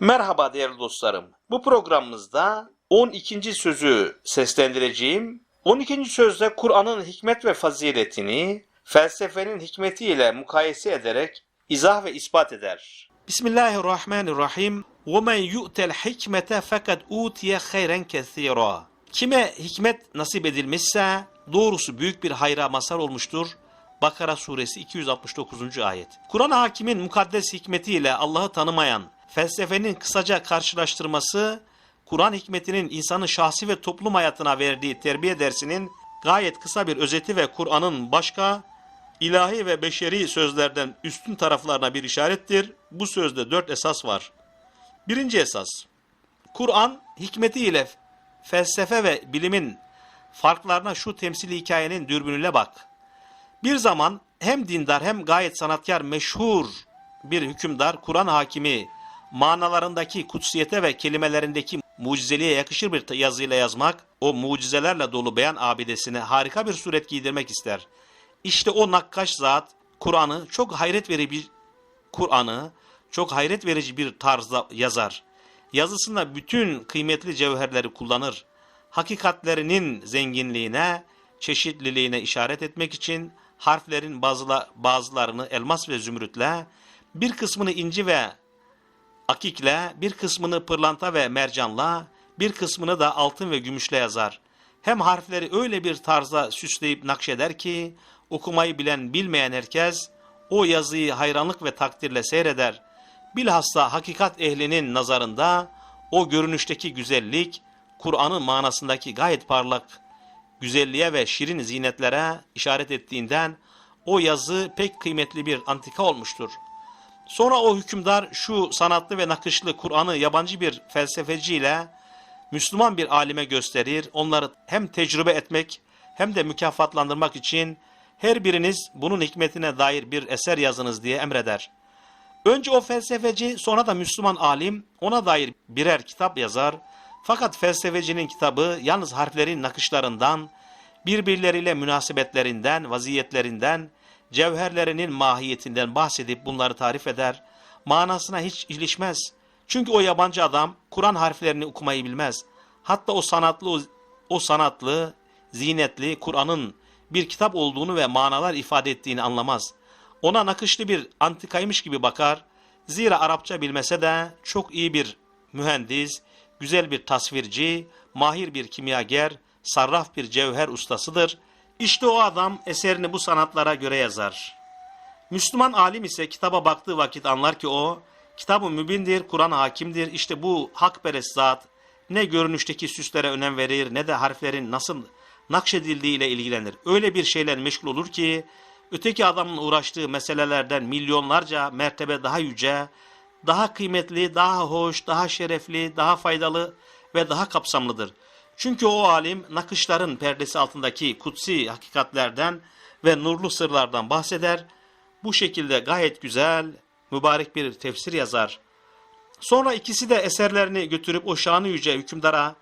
Merhaba değerli dostlarım. Bu programımızda 12. sözü seslendireceğim. 12. sözde Kur'an'ın hikmet ve faziletini felsefenin hikmetiyle mukayese ederek izah ve ispat eder. Bismillahirrahmanirrahim. وَمَنْ يُؤْتَ الْحِكْمَةَ فَقَدْ اُوْتِيَ خَيْرًا كَثِيرًا Kime hikmet nasip edilmişse doğrusu büyük bir hayra mazhar olmuştur. Bakara suresi 269. ayet. Kur'an hakimin mukaddes hikmetiyle Allah'ı tanımayan felsefenin kısaca karşılaştırması Kur'an hikmetinin insanın şahsi ve toplum hayatına verdiği terbiye dersinin gayet kısa bir özeti ve Kur'an'ın başka ilahi ve beşeri sözlerden üstün taraflarına bir işarettir. Bu sözde dört esas var. Birinci esas, Kur'an hikmetiyle felsefe ve bilimin farklarına şu temsili hikayenin dürbünüyle bak. Bir zaman hem dindar hem gayet sanatkar meşhur bir hükümdar, Kur'an hakimi manalarındaki kutsiyete ve kelimelerindeki mucizeliğe yakışır bir yazıyla yazmak, o mucizelerle dolu beyan abidesine harika bir suret giydirmek ister. İşte o nakkaş zat Kur'an'ı çok hayret verici bir Kur'an'ı çok hayret verici bir tarzda yazar. Yazısında bütün kıymetli cevherleri kullanır. Hakikatlerinin zenginliğine, çeşitliliğine işaret etmek için harflerin bazıla, bazılarını elmas ve zümrütle, bir kısmını inci ve akikle, bir kısmını pırlanta ve mercanla, bir kısmını da altın ve gümüşle yazar. Hem harfleri öyle bir tarzda süsleyip nakşeder ki, okumayı bilen bilmeyen herkes, o yazıyı hayranlık ve takdirle seyreder. Bilhassa hakikat ehlinin nazarında, o görünüşteki güzellik, Kur'an'ın manasındaki gayet parlak güzelliğe ve şirin zinetlere işaret ettiğinden, o yazı pek kıymetli bir antika olmuştur. Sonra o hükümdar şu sanatlı ve nakışlı Kur'an'ı yabancı bir felsefeciyle Müslüman bir alime gösterir. Onları hem tecrübe etmek hem de mükafatlandırmak için her biriniz bunun hikmetine dair bir eser yazınız diye emreder. Önce o felsefeci sonra da Müslüman alim ona dair birer kitap yazar. Fakat felsefecinin kitabı yalnız harflerin nakışlarından, birbirleriyle münasebetlerinden, vaziyetlerinden, cevherlerinin mahiyetinden bahsedip bunları tarif eder. Manasına hiç ilişmez. Çünkü o yabancı adam Kur'an harflerini okumayı bilmez. Hatta o sanatlı o sanatlı, zinetli Kur'an'ın bir kitap olduğunu ve manalar ifade ettiğini anlamaz. Ona nakışlı bir antikaymış gibi bakar. Zira Arapça bilmese de çok iyi bir mühendis, güzel bir tasvirci, mahir bir kimyager, sarraf bir cevher ustasıdır. İşte o adam eserini bu sanatlara göre yazar. Müslüman alim ise kitaba baktığı vakit anlar ki o, kitabı mübindir, Kur'an hakimdir. İşte bu hakperest zat ne görünüşteki süslere önem verir ne de harflerin nasıl nakşedildiği ile ilgilenir. Öyle bir şeyle meşgul olur ki, öteki adamın uğraştığı meselelerden milyonlarca mertebe daha yüce, daha kıymetli, daha hoş, daha şerefli, daha faydalı ve daha kapsamlıdır. Çünkü o alim nakışların perdesi altındaki kutsi hakikatlerden ve nurlu sırlardan bahseder. Bu şekilde gayet güzel, mübarek bir tefsir yazar. Sonra ikisi de eserlerini götürüp o şanı yüce hükümdara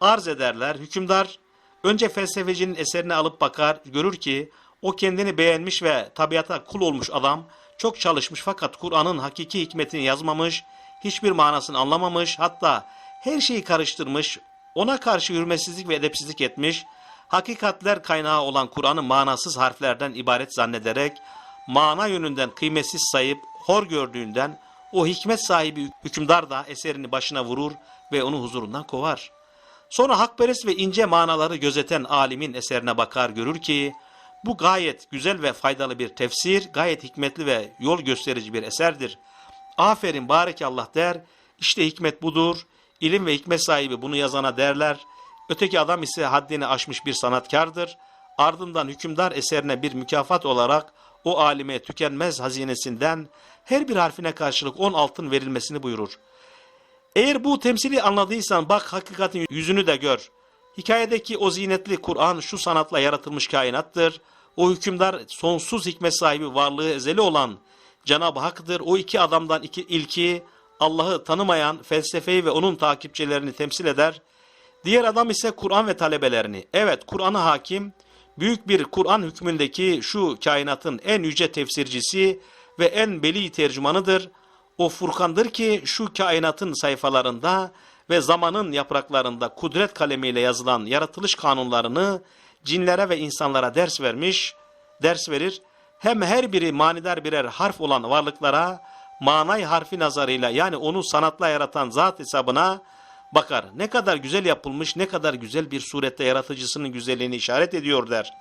arz ederler. Hükümdar önce felsefecinin eserini alıp bakar, görür ki o kendini beğenmiş ve tabiata kul olmuş adam çok çalışmış fakat Kur'an'ın hakiki hikmetini yazmamış, hiçbir manasını anlamamış, hatta her şeyi karıştırmış, ona karşı hürmetsizlik ve edepsizlik etmiş, hakikatler kaynağı olan Kur'an'ı manasız harflerden ibaret zannederek, mana yönünden kıymetsiz sayıp, hor gördüğünden, o hikmet sahibi hükümdar da eserini başına vurur ve onu huzurundan kovar. Sonra hakperest ve ince manaları gözeten alimin eserine bakar görür ki, bu gayet güzel ve faydalı bir tefsir, gayet hikmetli ve yol gösterici bir eserdir. Aferin barekallah der, işte hikmet budur, ilim ve hikmet sahibi bunu yazana derler. Öteki adam ise haddini aşmış bir sanatkardır. Ardından hükümdar eserine bir mükafat olarak o alime tükenmez hazinesinden her bir harfine karşılık on altın verilmesini buyurur. Eğer bu temsili anladıysan bak hakikatin yüzünü de gör. Hikayedeki o zinetli Kur'an şu sanatla yaratılmış kainattır. O hükümdar sonsuz hikmet sahibi varlığı ezeli olan Cenab-ı Hak'tır. O iki adamdan iki ilki Allah'ı tanımayan felsefeyi ve onun takipçilerini temsil eder. Diğer adam ise Kur'an ve talebelerini. Evet Kur'an'a hakim, büyük bir Kur'an hükmündeki şu kainatın en yüce tefsircisi ve en beli tercümanıdır. o Furkan'dır ki şu kainatın sayfalarında ve zamanın yapraklarında kudret kalemiyle yazılan yaratılış kanunlarını cinlere ve insanlara ders vermiş, ders verir. Hem her biri manidar birer harf olan varlıklara manay harfi nazarıyla yani onu sanatla yaratan zat hesabına bakar. Ne kadar güzel yapılmış, ne kadar güzel bir surette yaratıcısının güzelliğini işaret ediyor der.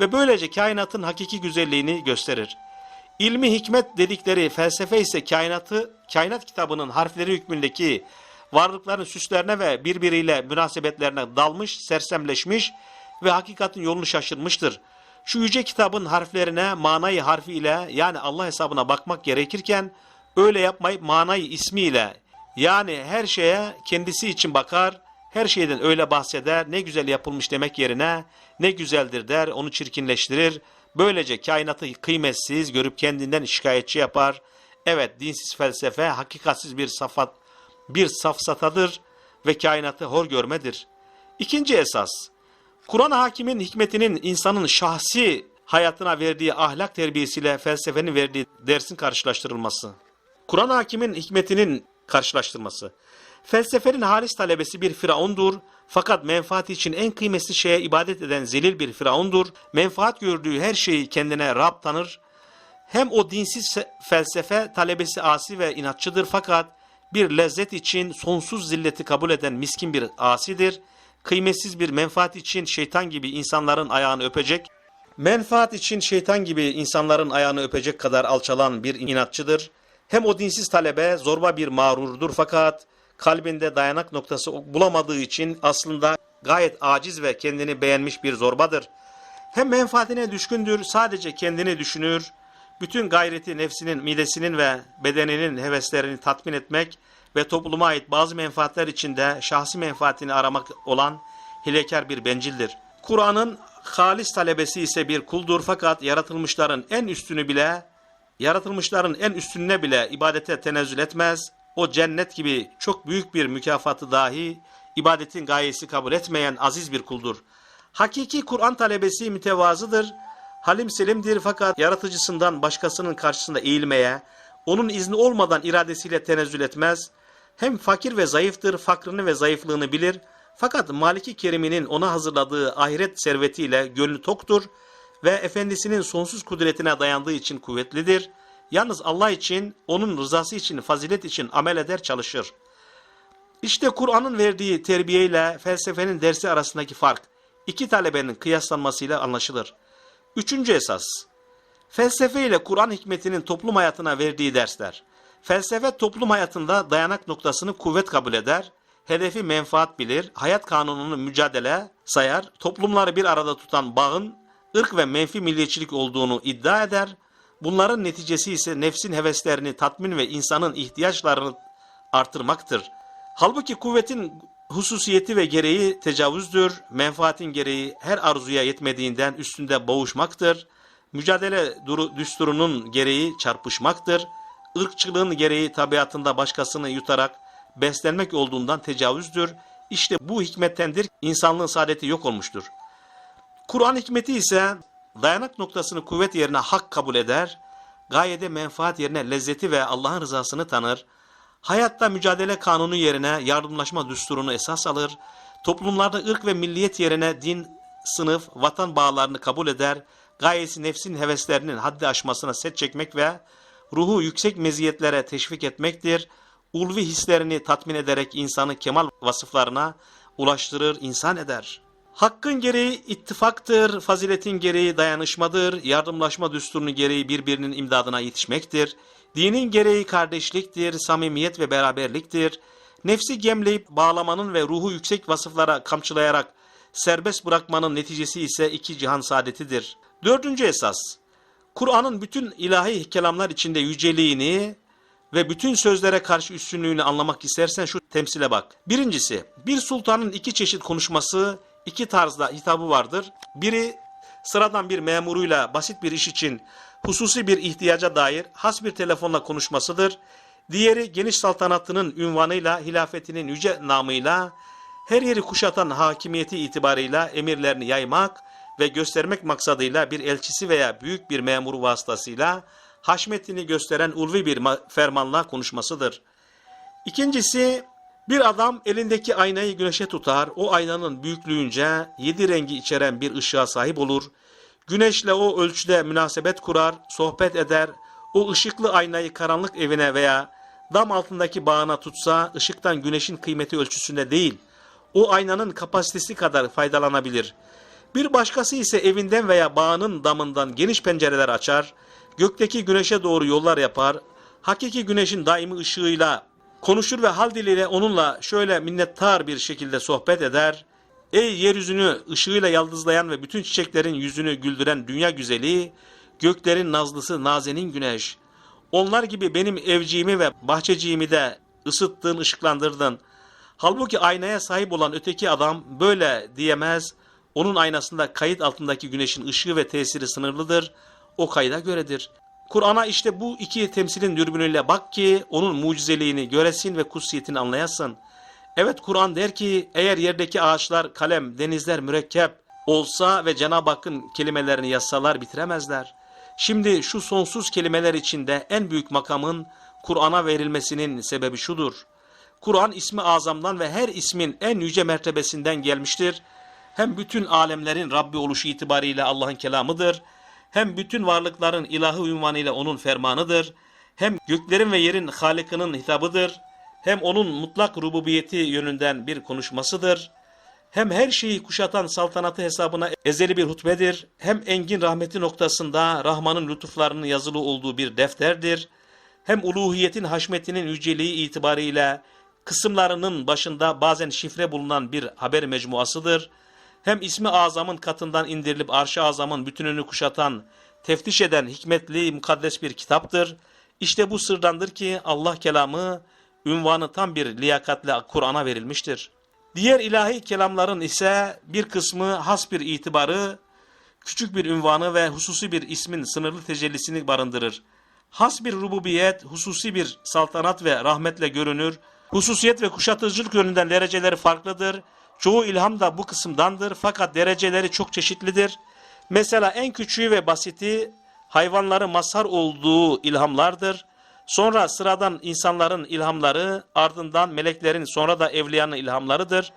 Ve böylece kainatın hakiki güzelliğini gösterir. İlmi hikmet dedikleri felsefe ise kainatı, kainat kitabının harfleri hükmündeki varlıkların süslerine ve birbiriyle münasebetlerine dalmış, sersemleşmiş ve hakikatin yolunu şaşırmıştır. Şu yüce kitabın harflerine manayı harfiyle yani Allah hesabına bakmak gerekirken öyle yapmayıp manayı ismiyle yani her şeye kendisi için bakar, her şeyden öyle bahseder, ne güzel yapılmış demek yerine ne güzeldir der, onu çirkinleştirir. Böylece kainatı kıymetsiz görüp kendinden şikayetçi yapar. Evet dinsiz felsefe hakikatsiz bir safat, bir safsatadır ve kainatı hor görmedir. İkinci esas, Kur'an hakimin hikmetinin insanın şahsi hayatına verdiği ahlak terbiyesiyle felsefenin verdiği dersin karşılaştırılması. Kur'an hakimin hikmetinin karşılaştırması. Felsefenin halis talebesi bir firavundur. Fakat menfaati için en kıymetli şeye ibadet eden zelil bir firavundur. Menfaat gördüğü her şeyi kendine Rab tanır. Hem o dinsiz felsefe talebesi asi ve inatçıdır fakat bir lezzet için sonsuz zilleti kabul eden miskin bir asidir. Kıymetsiz bir menfaat için şeytan gibi insanların ayağını öpecek. Menfaat için şeytan gibi insanların ayağını öpecek kadar alçalan bir inatçıdır. Hem o dinsiz talebe zorba bir mağrurdur fakat kalbinde dayanak noktası bulamadığı için aslında gayet aciz ve kendini beğenmiş bir zorbadır. Hem menfaatine düşkündür, sadece kendini düşünür, bütün gayreti nefsinin, midesinin ve bedeninin heveslerini tatmin etmek ve topluma ait bazı menfaatler içinde şahsi menfaatini aramak olan hilekar bir bencildir. Kur'an'ın halis talebesi ise bir kuldur fakat yaratılmışların en üstünü bile, yaratılmışların en üstününe bile ibadete tenezzül etmez. O cennet gibi çok büyük bir mükafatı dahi ibadetin gayesi kabul etmeyen aziz bir kuldur. Hakiki Kur'an talebesi mütevazıdır, halim selimdir fakat yaratıcısından başkasının karşısında eğilmeye, onun izni olmadan iradesiyle tenezzül etmez. Hem fakir ve zayıftır, fakrını ve zayıflığını bilir. Fakat Maliki Kerim'inin ona hazırladığı ahiret servetiyle gönlü toktur ve efendisinin sonsuz kudretine dayandığı için kuvvetlidir. Yalnız Allah için, onun rızası için, fazilet için amel eder çalışır. İşte Kur'an'ın verdiği terbiye ile felsefenin dersi arasındaki fark, iki talebenin kıyaslanmasıyla anlaşılır. Üçüncü esas, felsefe ile Kur'an hikmetinin toplum hayatına verdiği dersler. Felsefe toplum hayatında dayanak noktasını kuvvet kabul eder, hedefi menfaat bilir, hayat kanununu mücadele sayar, toplumları bir arada tutan bağın ırk ve menfi milliyetçilik olduğunu iddia eder, bunların neticesi ise nefsin heveslerini tatmin ve insanın ihtiyaçlarını artırmaktır. Halbuki kuvvetin hususiyeti ve gereği tecavüzdür, menfaatin gereği her arzuya yetmediğinden üstünde boğuşmaktır, mücadele düsturunun gereği çarpışmaktır, ırkçılığın gereği tabiatında başkasını yutarak beslenmek olduğundan tecavüzdür. İşte bu hikmettendir insanlığın saadeti yok olmuştur. Kur'an hikmeti ise dayanak noktasını kuvvet yerine hak kabul eder, gayede menfaat yerine lezzeti ve Allah'ın rızasını tanır, hayatta mücadele kanunu yerine yardımlaşma düsturunu esas alır, toplumlarda ırk ve milliyet yerine din, sınıf, vatan bağlarını kabul eder, gayesi nefsin heveslerinin haddi aşmasına set çekmek ve ruhu yüksek meziyetlere teşvik etmektir. Ulvi hislerini tatmin ederek insanı kemal vasıflarına ulaştırır, insan eder. Hakkın gereği ittifaktır, faziletin gereği dayanışmadır, yardımlaşma düsturunun gereği birbirinin imdadına yetişmektir. Dinin gereği kardeşliktir, samimiyet ve beraberliktir. Nefsi gemleyip bağlamanın ve ruhu yüksek vasıflara kamçılayarak serbest bırakmanın neticesi ise iki cihan saadetidir. Dördüncü esas, Kur'an'ın bütün ilahi kelamlar içinde yüceliğini ve bütün sözlere karşı üstünlüğünü anlamak istersen şu temsile bak. Birincisi, bir sultanın iki çeşit konuşması, iki tarzda hitabı vardır. Biri sıradan bir memuruyla basit bir iş için hususi bir ihtiyaca dair has bir telefonla konuşmasıdır. Diğeri geniş saltanatının ünvanıyla, hilafetinin yüce namıyla, her yeri kuşatan hakimiyeti itibarıyla emirlerini yaymak ve göstermek maksadıyla bir elçisi veya büyük bir memuru vasıtasıyla haşmetini gösteren ulvi bir ma- fermanla konuşmasıdır. İkincisi bir adam elindeki aynayı güneşe tutar, o aynanın büyüklüğünce yedi rengi içeren bir ışığa sahip olur. Güneşle o ölçüde münasebet kurar, sohbet eder, o ışıklı aynayı karanlık evine veya dam altındaki bağına tutsa ışıktan güneşin kıymeti ölçüsünde değil, o aynanın kapasitesi kadar faydalanabilir. Bir başkası ise evinden veya bağının damından geniş pencereler açar, gökteki güneşe doğru yollar yapar, hakiki güneşin daimi ışığıyla konuşur ve hal diliyle onunla şöyle minnettar bir şekilde sohbet eder. Ey yeryüzünü ışığıyla yaldızlayan ve bütün çiçeklerin yüzünü güldüren dünya güzeli, göklerin nazlısı nazenin güneş. Onlar gibi benim evciğimi ve bahçeciğimi de ısıttın, ışıklandırdın. Halbuki aynaya sahip olan öteki adam böyle diyemez. Onun aynasında kayıt altındaki güneşin ışığı ve tesiri sınırlıdır. O kayda göredir. Kur'an'a işte bu iki temsilin dürbünüyle bak ki onun mucizeliğini göresin ve kutsiyetini anlayasın. Evet Kur'an der ki eğer yerdeki ağaçlar, kalem, denizler mürekkep olsa ve Cenab-ı Hakk'ın kelimelerini yazsalar bitiremezler. Şimdi şu sonsuz kelimeler içinde en büyük makamın Kur'an'a verilmesinin sebebi şudur. Kur'an ismi azamdan ve her ismin en yüce mertebesinden gelmiştir. Hem bütün alemlerin Rabbi oluşu itibariyle Allah'ın kelamıdır. Hem bütün varlıkların ilahı ünvanıyla onun fermanıdır. Hem göklerin ve yerin halikinin hitabıdır. Hem onun mutlak rububiyeti yönünden bir konuşmasıdır. Hem her şeyi kuşatan saltanatı hesabına ezeli bir hutbedir. Hem engin rahmeti noktasında Rahman'ın lütuflarının yazılı olduğu bir defterdir. Hem uluhiyetin haşmetinin yüceliği itibariyle kısımlarının başında bazen şifre bulunan bir haber mecmuasıdır. Hem ismi azamın katından indirilip arş-ı azamın bütününü kuşatan, teftiş eden hikmetli mukaddes bir kitaptır. İşte bu sırdandır ki Allah kelamı ünvanı tam bir liyakatle Kur'an'a verilmiştir. Diğer ilahi kelamların ise bir kısmı has bir itibarı, küçük bir ünvanı ve hususi bir ismin sınırlı tecellisini barındırır. Has bir rububiyet, hususi bir saltanat ve rahmetle görünür. Hususiyet ve kuşatıcılık yönünden dereceleri farklıdır. Çoğu ilham da bu kısımdandır fakat dereceleri çok çeşitlidir. Mesela en küçüğü ve basiti hayvanların mazhar olduğu ilhamlardır. Sonra sıradan insanların ilhamları, ardından meleklerin sonra da evliyanın ilhamlarıdır.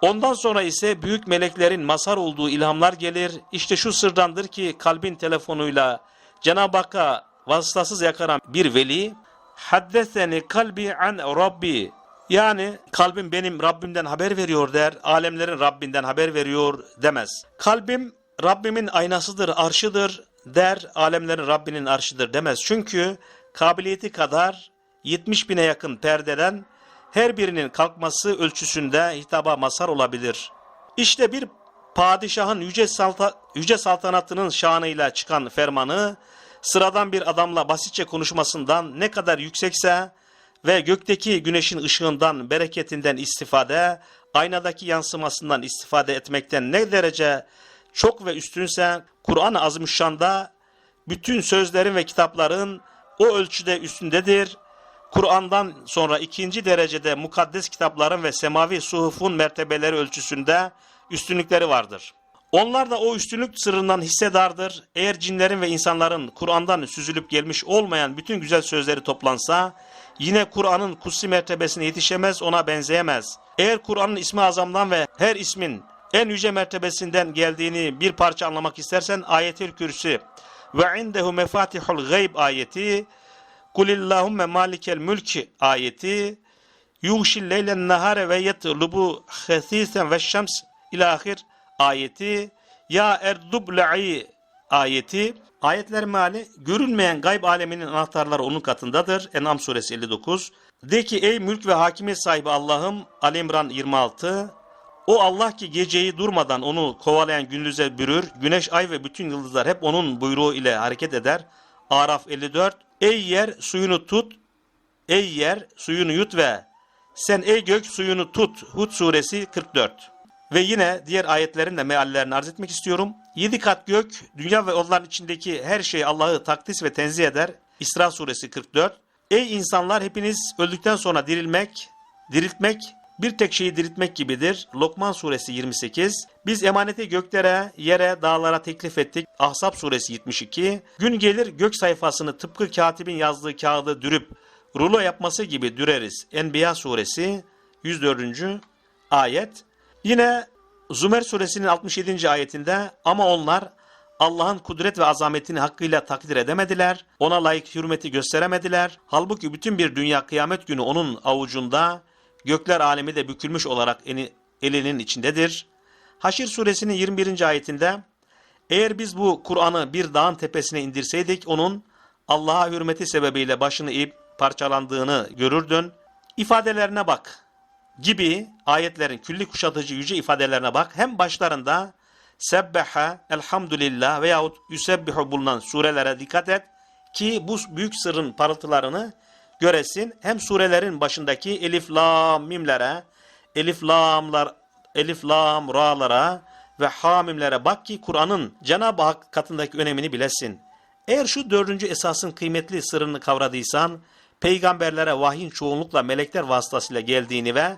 Ondan sonra ise büyük meleklerin mazhar olduğu ilhamlar gelir. İşte şu sırdandır ki kalbin telefonuyla Cenab-ı Hakk'a vasıtasız yakaran bir veli, Haddeseni kalbi an Rabbi. Yani kalbim benim Rabbimden haber veriyor der, alemlerin Rabbinden haber veriyor demez. Kalbim Rabbimin aynasıdır, arşıdır der, alemlerin Rabbinin arşıdır demez. Çünkü kabiliyeti kadar 70 bine yakın perdeden her birinin kalkması ölçüsünde hitaba mazhar olabilir. İşte bir padişahın yüce, salta, yüce saltanatının şanıyla çıkan fermanı, sıradan bir adamla basitçe konuşmasından ne kadar yüksekse ve gökteki güneşin ışığından, bereketinden istifade, aynadaki yansımasından istifade etmekten ne derece çok ve üstünse Kur'an-ı Azimüşşan'da bütün sözlerin ve kitapların o ölçüde üstündedir. Kur'an'dan sonra ikinci derecede mukaddes kitapların ve semavi suhufun mertebeleri ölçüsünde üstünlükleri vardır. Onlar da o üstünlük sırrından hissedardır. Eğer cinlerin ve insanların Kur'an'dan süzülüp gelmiş olmayan bütün güzel sözleri toplansa, yine Kur'an'ın kutsi mertebesine yetişemez, ona benzeyemez. Eğer Kur'an'ın ismi azamdan ve her ismin en yüce mertebesinden geldiğini bir parça anlamak istersen ayet-i kürsü ve indehu mefatihul gayb ayeti Kulillahümme malikel mülk ayeti yuhşil leylen nahare ve yetlubu hasisen ve şems ilahir ayeti ya erdubla'i ayeti ayetler meali görünmeyen gayb aleminin anahtarları onun katındadır. En'am suresi 59. De ki ey mülk ve hakimiyet sahibi Allah'ım Ali İmran 26 o Allah ki geceyi durmadan onu kovalayan gündüze bürür, güneş, ay ve bütün yıldızlar hep onun buyruğu ile hareket eder. Araf 54 Ey yer suyunu tut, ey yer suyunu yut ve sen ey gök suyunu tut. Hud suresi 44 Ve yine diğer ayetlerin de meallerini arz etmek istiyorum. Yedi kat gök, dünya ve onların içindeki her şey Allah'ı takdis ve tenzih eder. İsra suresi 44 Ey insanlar hepiniz öldükten sonra dirilmek, diriltmek bir tek şeyi diriltmek gibidir. Lokman suresi 28. Biz emaneti göklere, yere, dağlara teklif ettik. Ahzab suresi 72. Gün gelir gök sayfasını tıpkı katibin yazdığı kağıdı dürüp rulo yapması gibi düreriz. Enbiya suresi 104. ayet. Yine Zümer suresinin 67. ayetinde ama onlar Allah'ın kudret ve azametini hakkıyla takdir edemediler. Ona layık hürmeti gösteremediler. Halbuki bütün bir dünya kıyamet günü onun avucunda, gökler alemi de bükülmüş olarak elinin içindedir. Haşir suresinin 21. ayetinde eğer biz bu Kur'an'ı bir dağın tepesine indirseydik onun Allah'a hürmeti sebebiyle başını eğip parçalandığını görürdün. İfadelerine bak gibi ayetlerin külli kuşatıcı yüce ifadelerine bak. Hem başlarında sebbeha, elhamdülillah veyahut yüsebbihu bulunan surelere dikkat et ki bu büyük sırrın parıltılarını göresin. Hem surelerin başındaki elif lam mimlere, elif lamlar, elif lam ra'lara ve hamimlere bak ki Kur'an'ın Cenab-ı Hak katındaki önemini bilesin. Eğer şu dördüncü esasın kıymetli sırrını kavradıysan, peygamberlere vahyin çoğunlukla melekler vasıtasıyla geldiğini ve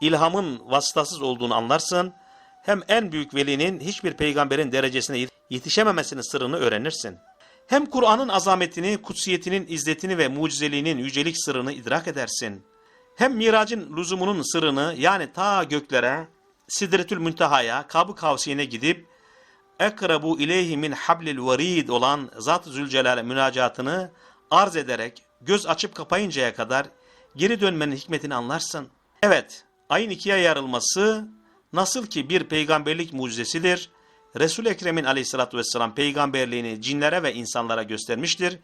ilhamın vasıtasız olduğunu anlarsın. Hem en büyük velinin hiçbir peygamberin derecesine yetişememesinin sırrını öğrenirsin. Hem Kur'an'ın azametini, kutsiyetinin izzetini ve mucizeliğinin yücelik sırrını idrak edersin. Hem miracın lüzumunun sırrını yani ta göklere, Sidretül Münteha'ya, Kab-ı Kavsi'ne gidip ekrabu ileyhi min hablil varid olan Zat-ı Zülcelal'e münacatını arz ederek göz açıp kapayıncaya kadar geri dönmenin hikmetini anlarsın. Evet, ayın ikiye yarılması nasıl ki bir peygamberlik mucizesidir, Resul-i Ekrem'in aleyhissalatü vesselam peygamberliğini cinlere ve insanlara göstermiştir.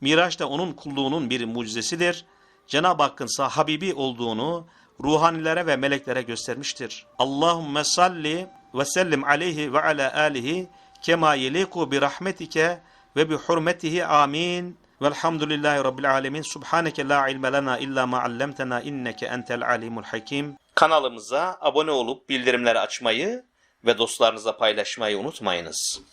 Miraç da onun kulluğunun bir mucizesidir. Cenab-ı Hakk'ın sahabibi olduğunu ruhanilere ve meleklere göstermiştir. Allahümme salli ve sellim aleyhi ve ala alihi kema yeliku bi rahmetike ve bi hurmetihi amin. Velhamdülillahi Rabbil alemin. Subhaneke la ilme lena illa ma allamtena inneke entel alimul hakim. Kanalımıza abone olup bildirimleri açmayı ve dostlarınızla paylaşmayı unutmayınız.